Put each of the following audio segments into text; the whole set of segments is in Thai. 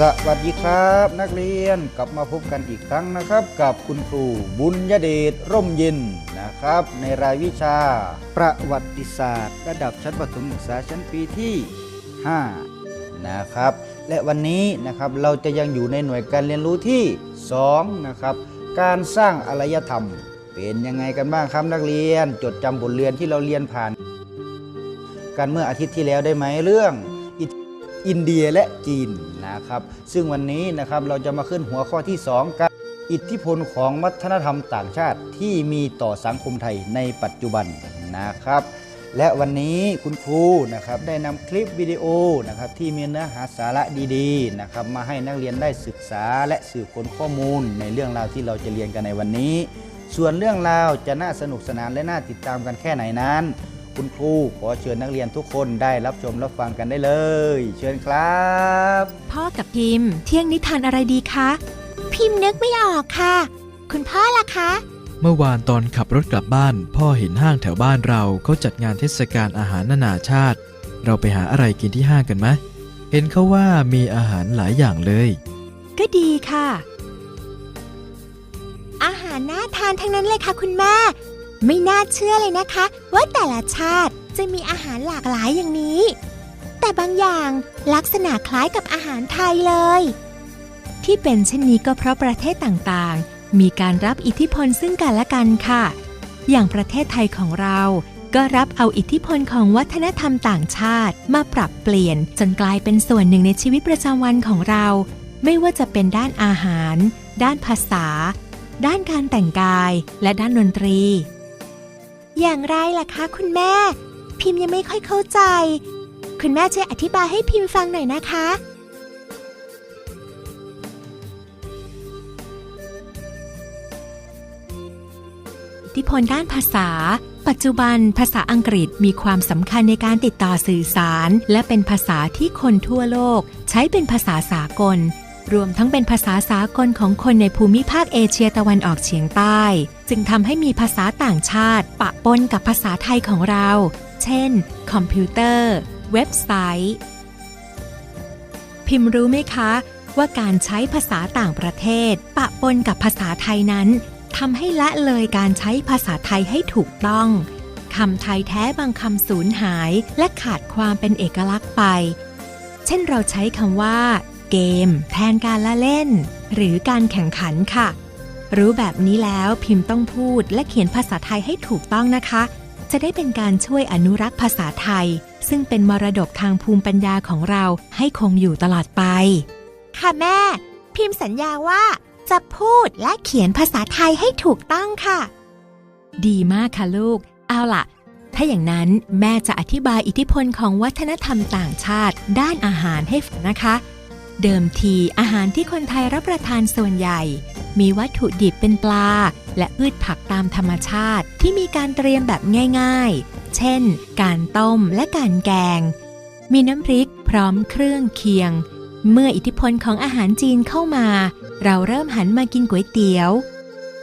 สวัสดีครับ นักเรียนกลับมาพบกันอีกครั้งนะครับ กับคุณครูบุญยเดชร่มเย็นนะครับ ในรายวิชา ประวัติศาสตร์ ระดับชั้นประถมศึกษาชั้นปีที่ 5 นะครับ และวันนี้นะครับเราจะยังอยู่ในหน่วยการเรียนรู้ที่ 2 นะครับ การสร้างอารยธรรม เป็นยังไงกันบ้างครับนักเรียน จดจำบทเรียนที่เราเรียนผ่าน กันเมื่ออาทิตย์ที่แล้วได้ไหมเรื่อง อินเดียและจีนนะครับ ซึ่งวันนี้นะครับเราจะมาขึ้นหัวข้อที่ 2กันอิทธิพลของวัฒนธรรมต่างชาติที่มีต่อสังคมไทยในปัจจุบันนะครับ และวันนี้คุณครูนะครับได้นำคลิปวิดีโอนะครับที่มีเนื้อหาสาระดีๆนะครับมาให้นักเรียนได้ศึกษาและสืบค้นข้อมูลในเรื่องราวที่เราจะเรียนกันในวันนี้ ส่วนเรื่องราวจะน่าสนุกสนานและน่าติดตามกันแค่ไหนนั้น คุณครูขอเชิญนักเรียนทุกคนได้รับชมรับฟังกันได้เลย เชิญครับ พ่อกับพิมพ์ เที่ยงนิทานอะไรดีคะ พิมพ์นึกไม่ออกค่ะ คุณพ่อล่ะคะ เมื่อวานตอนขับรถกลับบ้าน พ่อเห็นห้างแถวบ้านเราเขาจัดงานเทศกาลอาหารนานาชาติ เราไปหาอะไรกินที่ห้างกันไหมเห็นเขาว่ามีอาหารหลายอย่างเลย ก็ดีค่ะ อาหารน่าทานทั้งนั้นเลยค่ะคุณแม่ ไม่น่าเชื่อเลยนะคะ ว่าแต่ละชาติจะมีอาหารหลากหลายอย่างนี้ แต่บางอย่างลักษณะคล้ายกับอาหารไทยเลย ที่เป็นเช่นนี้ก็เพราะประเทศต่างๆ มีการรับอิทธิพลซึ่งกันและกันค่ะ อย่างประเทศไทยของเราก็รับเอาอิทธิพลของวัฒนธรรมต่างชาติมาปรับเปลี่ยน จนกลายเป็นส่วนหนึ่งในชีวิตประจำวันของเรา ไม่ว่าจะเป็นด้านอาหาร ด้านภาษา ด้านการแต่งกาย และด้านดนตรี อย่างไรล่ะคะคุณแม่ พิมพ์ยังไม่ค่อยเข้าใจ คุณแม่ช่วยอธิบายให้พิมพ์ฟังหน่อยนะคะ อิทธิพลด้านภาษา ปัจจุบันภาษาอังกฤษมีความสำคัญในการติดต่อสื่อสาร และเป็นภาษาที่คนทั่วโลก ใช้เป็นภาษาสากล รวมทั้งเป็นภาษาสากลของคนในภูมิภาคเอเชียตะวันออกเฉียงใต้ จึงทำให้มีภาษาต่างชาติปะปนกับภาษาไทยของเรา เช่น คอมพิวเตอร์ เว็บไซต์ พิมพ์รู้ไหมคะ ว่าการใช้ภาษาต่างประเทศ ปะปนกับภาษาไทยนั้นทำให้ละเลยการใช้ภาษาไทยให้ถูกต้องคำไทยแท้บางคำสูญหายและขาดความเป็นเอกลักษณ์ไป เช่นเราใช้คำว่า เกม แทนการละเล่น หรือการแข่งขันค่ะ รู้แบบนี้แล้วพิมพ์ต้องพูดและเขียนภาษาไทยให้ถูกต้องนะคะ จะได้เป็นการช่วยอนุรักษ์ภาษาไทย ซึ่งเป็นมรดกทางภูมิปัญญาของเราให้คงอยู่ตลอดไป ค่ะแม่ พิมพ์สัญญาว่า จะพูดและเขียนภาษาไทยให้ถูกต้องค่ะ ดีมากค่ะลูก เอาล่ะถ้าอย่างนั้นแม่จะอธิบายอิทธิพลของวัฒนธรรมต่างชาติ ด้านอาหารให้ฟังนะคะ เดิมทีอาหารที่คนไทยรับประทานส่วนใหญ่ มีวัตถุดิบเป็นปลา และพืชผักตามธรรมชาติที่มีการเตรียมแบบง่ายๆ เช่น การต้มและการแกง มีน้ำพริกพร้อมเครื่องเคียง เมื่ออิทธิพลของอาหารจีนเข้ามา เราเริ่มหันมากินก๋วยเตี๋ยว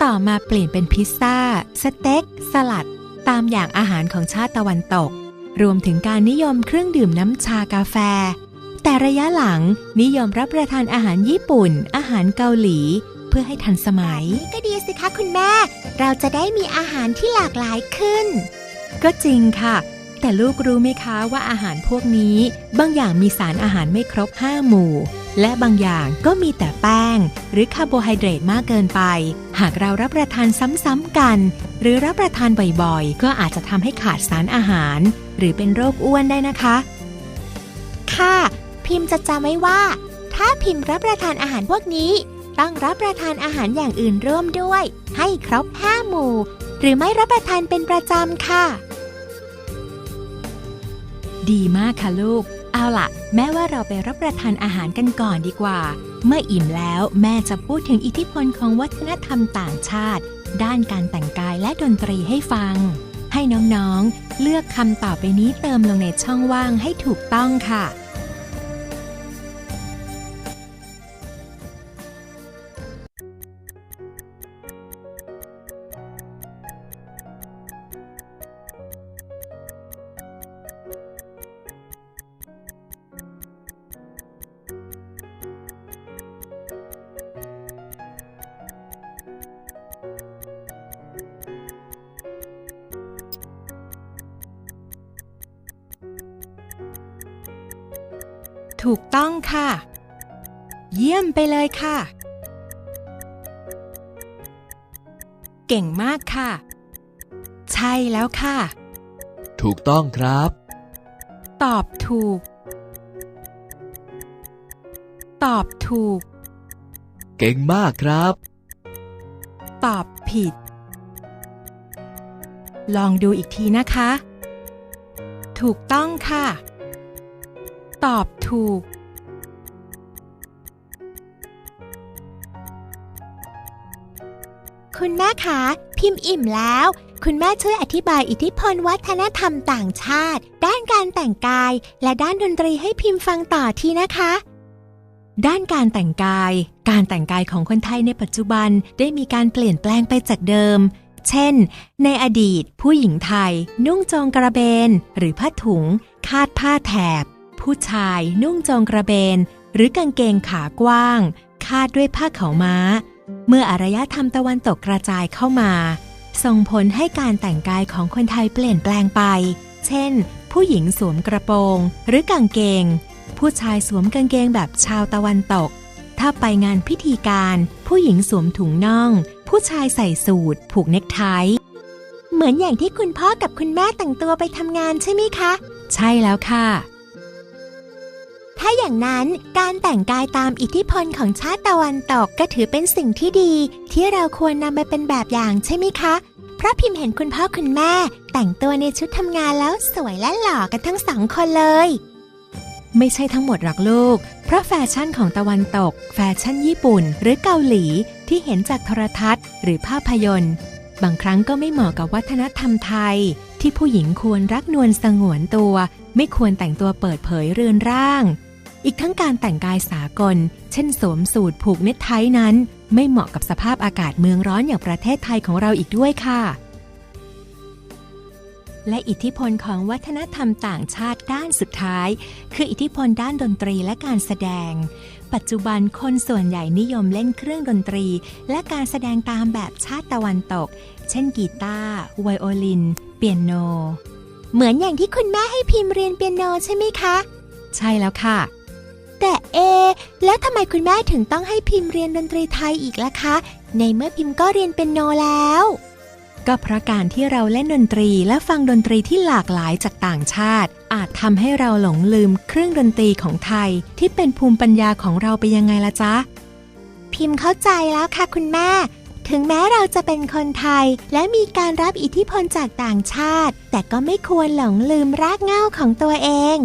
ต่อมาเปลี่ยนเป็นพิซซ่า สเต็ก สลัด ตามอย่างอาหารของชาติตะวันตก รวมถึงการนิยมเครื่องดื่มน้ำชากาแฟ แต่ระยะหลังนิยมรับประทานอาหารญี่ปุ่น อาหารเกาหลี เพื่อให้ทันสมัยนี่ก็ดีสิคะคุณแม่ เราจะได้มีอาหารที่หลากหลายขึ้น ก็จริงค่ะ แต่ลูกรู้ไหมคะว่าอาหารพวกนี้ บางอย่างมีสารอาหารไม่ครบ 5 หมู่ และบางอย่างก็มีแต่แป้ง หรือคาร์โบไฮเดรตมากเกินไป หากเรารับประทานซ้ำๆกัน หรือรับประทานบ่อยๆ ก็อาจจะทำให้ขาดสารอาหาร หรือเป็นโรคอ้วนได้นะคะ ค่ะ พิมพ์จะจำไว้ว่า ถ้าพิมพ์รับประทานอาหารพวกนี้ ต้องรับประทานอาหารอย่างอื่นร่วมด้วย ให้ครบห้าหมู่ หรือไม่รับประทานเป็นประจำค่ะ ดีมากค่ะลูก เอาล่ะ แม่ว่าเราไปรับประทานอาหารกันก่อนดีกว่า เมื่ออิ่มแล้วแม่จะพูดถึงอิทธิพลของวัฒนธรรมต่างชาติ ด้านการแต่งกายและดนตรีให้ฟัง ให้น้องๆ เลือกคำต่อไปนี้เติมลงในช่องว่างให้ถูกต้องค่ะ ถูกต้องค่ะ เยี่ยมไปเลยค่ะ เก่งมากค่ะ ใช่แล้วค่ะ ถูกต้องครับ ตอบถูก ตอบถูก เก่งมากครับ ตอบผิด ลองดูอีกทีนะคะ ถูกต้องค่ะ ตอบถูก คุณแม่คะ พิมพ์อิ่มแล้ว คุณแม่ช่วยอธิบายอิทธิพลวัฒนธรรมต่างชาติ ด้านการแต่งกาย และด้านดนตรีให้พิมพ์ฟังต่อทีนะคะด้านการแต่งกาย การแต่งกายของคนไทยในปัจจุบันได้มีการเปลี่ยนแปลงไปจากเดิม เช่น ในอดีต ผู้หญิงไทย นุ่งโจงกระเบน หรือผ้าถุง คาดผ้าแถบ ผู้ชายนุ่งจงกระเบน หรือกางเกงขากว้าง คาดด้วยผ้าเขาม้า เมื่ออารยธรรมตะวันตกกระจายเข้ามา ส่งผลให้การแต่งกายของคนไทยเปลี่ยนแปลงไป เช่น ผู้หญิงสวมกระโปรง หรือกางเกง ผู้ชายสวมกางเกงแบบชาวตะวันตก ถ้าไปงานพิธีการ ผู้หญิงสวมถุงน่อง ผู้ชายใส่สูทผูกเนคไทเหมือนอย่างที่คุณพ่อกับคุณแม่แต่งตัวไปทำงานใช่ไหมคะ ใช่แล้วค่ะ ถ้าอย่างนั้นการแต่งกายตามอิทธิพลของชาติตะวันตกก็ถือเป็นสิ่งที่ดี ที่เราควรนำไปเป็นแบบอย่างใช่ไหมคะเพราะพิมพ์เห็นคุณพ่อคุณแม่ แต่งตัวในชุดทำงานแล้วสวยและหล่อกันทั้งสองคนเลย ไม่ใช่ทั้งหมดหรอกลูก เพราะแฟชั่นของตะวันตก แฟชั่นญี่ปุ่น หรือเกาหลีที่เห็นจากโทรทัศน์ หรือภาพยนตร์ บางครั้งก็ไม่เหมาะกับวัฒนธรรมไทย ที่ผู้หญิงควรรักนวลสงวนตัว ไม่ควรแต่งตัวเปิดเผยเรือนร่าง อีกทั้งการแต่งกายสากล เช่นสวมสูทผูกเน็ตไทนั้น ไม่เหมาะกับสภาพอากาศเมืองร้อนอย่างประเทศไทยของเราอีกด้วยค่ะ และอิทธิพลของวัฒนธรรมต่างชาติด้านสุดท้าย คืออิทธิพลด้านดนตรีและการแสดง ปัจจุบันคนส่วนใหญ่นิยมเล่นเครื่องดนตรี และการแสดงตามแบบชาติตะวันตก เช่นกีตาร์ไวโอลิน เปียโน เหมือนอย่างที่คุณแม่ให้พิมพ์เรียนเปียโนใช่ไหมคะ ใช่แล้วค่ะ แต่เอ แล้วทำไมคุณแม่ถึงต้องให้พิมพ์เรียนดนตรีไทยอีกล่ะคะ ในเมื่อพิมพ์ก็เรียนเปียโนแล้ว ก็เพราะการที่เราเล่นดนตรีและฟังดนตรีที่หลากหลายจากต่างชาติ อาจทำให้เราหลงลืมเครื่องดนตรีของไทย ที่เป็นภูมิปัญญาของเราไปยังไงล่ะจ๊ะ พิมพ์เข้าใจแล้วค่ะคุณแม่ ถึงแม้เราจะเป็นคนไทย และมีการรับอิทธิพลจากต่างชาติ แต่ก็ไม่ควรหลงลืมรากเหง้าของตัวเอง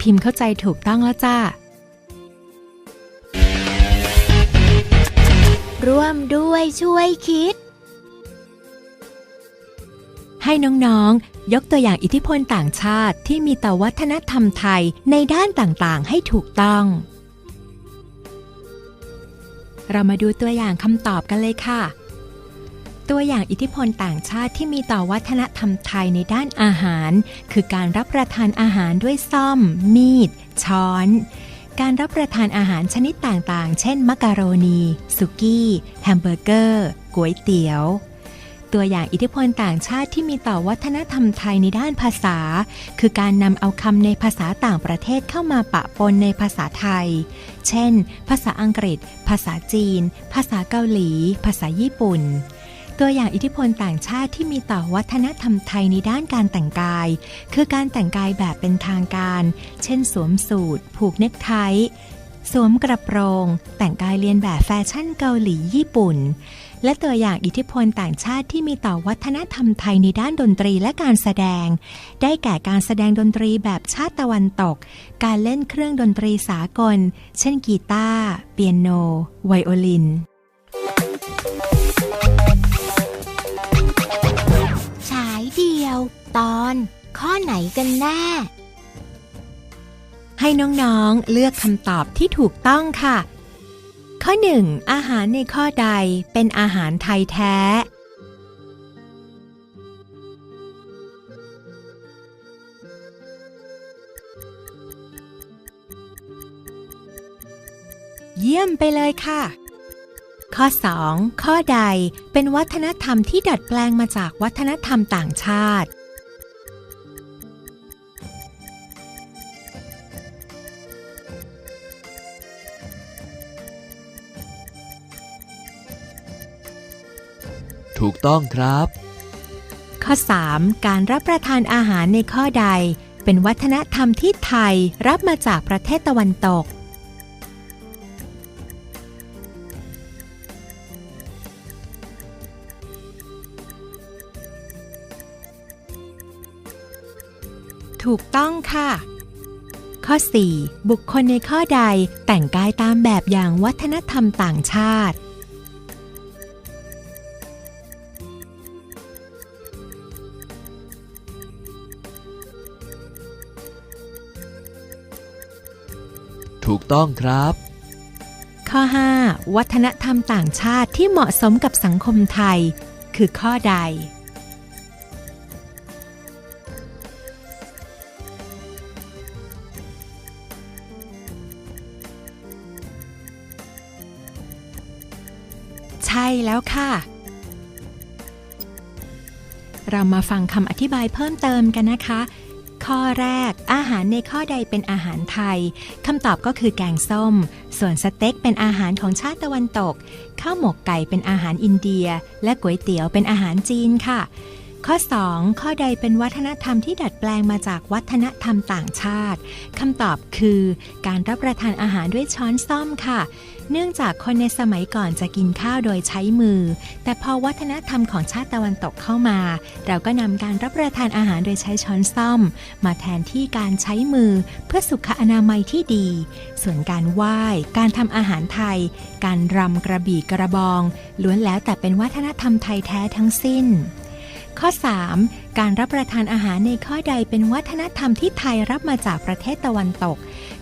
พิมพ์เข้าใจถูกต้องแล้วจ้า ร่วมด้วยช่วยคิด ให้น้องๆ ยกตัวอย่างอิทธิพลต่างชาติที่มีต่อวัฒนธรรมไทยในด้านต่างๆ ให้ถูกต้อง เรามาดูตัวอย่างคำตอบกันเลยค่ะ ตัวอย่างอิทธิพลต่างชาติที่มีต่อวัฒนธรรมไทยในด้านอาหาร คือการรับประทานอาหารด้วยซ่อม มีด ช้อน การรับประทานอาหารชนิดต่างๆ เช่น มักกะโรนี สุกี้ แฮมเบอร์เกอร์ ก๋วยเตี๋ยว ตัวอย่างอิทธิพลต่างชาติที่มีต่อวัฒนธรรมไทยในด้านภาษา คือการนำเอาคำในภาษาต่างประเทศเข้ามาปะปนในภาษาไทย เช่น ภาษาอังกฤษ ภาษาจีน ภาษาเกาหลี ภาษาญี่ปุ่น ตัวอย่างอิทธิพลต่างชาติที่มีต่อวัฒนธรรมไทยในด้านการแต่งกาย คือการแต่งกายแบบเป็นทางการ เช่น สวมสูทผูกเนคไทสวมกระโปรง แต่งกายเลียนแบบแฟชั่นเกาหลีญี่ปุ่น และตัวอย่างอิทธิพลต่างชาติที่มีต่อวัฒนธรรมไทยในด้านดนตรีและการแสดง ได้แก่การแสดงดนตรีแบบชาติตะวันตก การเล่นเครื่องดนตรีสากล เช่นกีตาร์เปียโน ไวโอลิน ตอน ข้อไหนกันแน่ ให้น้องๆเลือกคำตอบที่ถูกต้องค่ะ ข้อ 1 อาหารในข้อใดเป็นอาหารไทยแท้ เยี่ยมไปเลยค่ะ ข้อ 2. ข้อใดเป็นวัฒนธรรมที่ดัดแปลงมาจากวัฒนธรรมต่างชาติ ถูกต้องครับ ข้อ 3. การรับประทานอาหารในข้อใด เป็นวัฒนธรรมที่ไทยรับมาจากประเทศตะวันตก ถูกต้องค่ะ ข้อ 4. บุคคลในข้อใดแต่งกายตามแบบอย่างวัฒนธรรมต่างชาติ ถูกต้องครับ ข้อ 5. วัฒนธรรมต่างชาติที่เหมาะสมกับสังคมไทย คือข้อใด แล้วค่ะ เรามาฟังคำอธิบายเพิ่มเติมกันนะคะ ข้อแรก อาหารในข้อใดเป็นอาหารไทยคำตอบก็คือแกงส้ม ส่วนสเต็กเป็นอาหารของชาติตะวันตก ข้าวหมกไก่เป็นอาหารอินเดีย และก๋วยเตี๋ยวเป็นอาหารจีนค่ะ ข้อ 2 ข้อใดเป็นวัฒนธรรมที่ดัดแปลงมาจากวัฒนธรรมต่างชาติคำตอบคือการรับประทานอาหารด้วยช้อนซ่อมค่ะ เนื่องจากคนในสมัยก่อนจะกินข้าวโดยใช้มือ แต่พอวัฒนธรรมของชาติตะวันตกเข้ามา เราก็นำการรับประทานอาหารโดยใช้ช้อนซ่อม มาแทนที่การใช้มือเพื่อสุขอนามัยที่ดี ส่วนการไหว้ การทำอาหารไทย การรำกระบี่กระบอง ล้วนแล้วแต่เป็นวัฒนธรรมไทยแท้ทั้งสิ้น ข้อ 3. การรับประทานอาหารในข้อใดเป็นวัฒนธรรมที่ไทยรับมาจากประเทศตะวันตก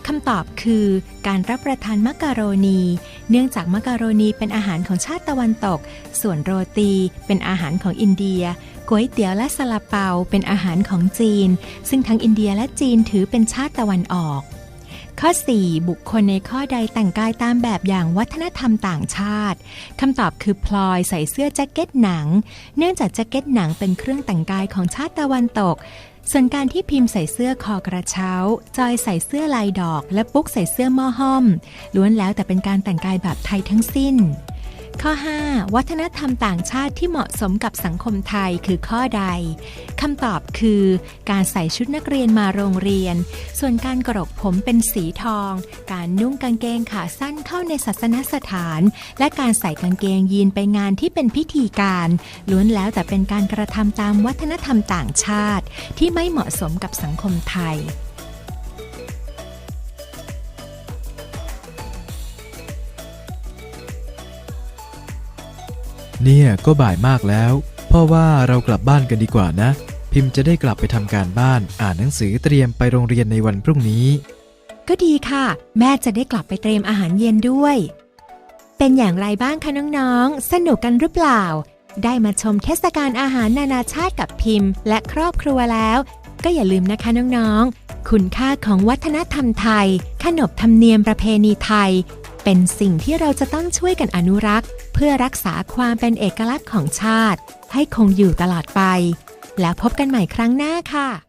คำตอบคือ การรับประทานมักกะโรนี เนื่องจากมักกะโรนีเป็นอาหารของชาติตะวันตก ส่วนโรตีเป็นอาหารของอินเดียก๋วยเตี๋ยวและซาลาเปาเป็นอาหารของจีน ซึ่งทั้งอินเดียและจีนถือเป็นชาติตะวันออก ข้อ 4 บุคคลในข้อใดแต่งกายตามแบบอย่างวัฒนธรรมต่างชาติคำตอบคือพลอยใส่เสื้อแจ็คเก็ตหนัง เนื่องจากแจ็คเก็ตหนังเป็นเครื่องแต่งกายของชาติตะวันตก ส่วนการที่พิมพ์ใส่เสื้อคอกระเช้า จอยใส่เสื้อลายดอก และปุ๊กใส่เสื้อหม้อห้อม ล้วนแล้วแต่เป็นการแต่งกายแบบไทยทั้งสิ้น ข้อ 5 วัฒนธรรมต่างชาติที่เหมาะสมกับสังคมไทยคือข้อใดคำตอบคือ การใส่ชุดนักเรียนมาโรงเรียน ส่วนการกรกผมเป็นสีทอง การนุ่งกางเกงขาสั้นเข้าในศาสนสถาน และการใส่กางเกงยีนไปงานที่เป็นพิธีการ ล้วนแล้วแต่เป็นการกระทำตามวัฒนธรรมต่างชาติ ที่ไม่เหมาะสมกับสังคมไทย เนี่ยก็บ่ายมากแล้ว พ่อว่าเรากลับบ้านกันดีกว่านะ พิมพ์จะได้กลับไปทำการบ้าน อ่านหนังสือเตรียมไปโรงเรียนในวันพรุ่งนี้ ก็ดีค่ะ แม่จะได้กลับไปเตรียมอาหารเย็นด้วย เป็นอย่างไรบ้างคะน้องๆ สนุกกันหรือเปล่า ได้มาชมเทศกาลอาหารนานาชาติกับพิมพ์ และครอบครัวแล้ว ก็อย่าลืมนะคะน้องๆ คุณค่าของวัฒนธรรมไทย ขนบธรรมเนียมประเพณีไทย เป็นสิ่งที่เราจะต้องช่วยกันอนุรักษ์ เพื่อรักษาความเป็นเอกลักษณ์ของชาติ ให้คงอยู่ตลอดไป แล้วพบกันใหม่ครั้งหน้าค่ะ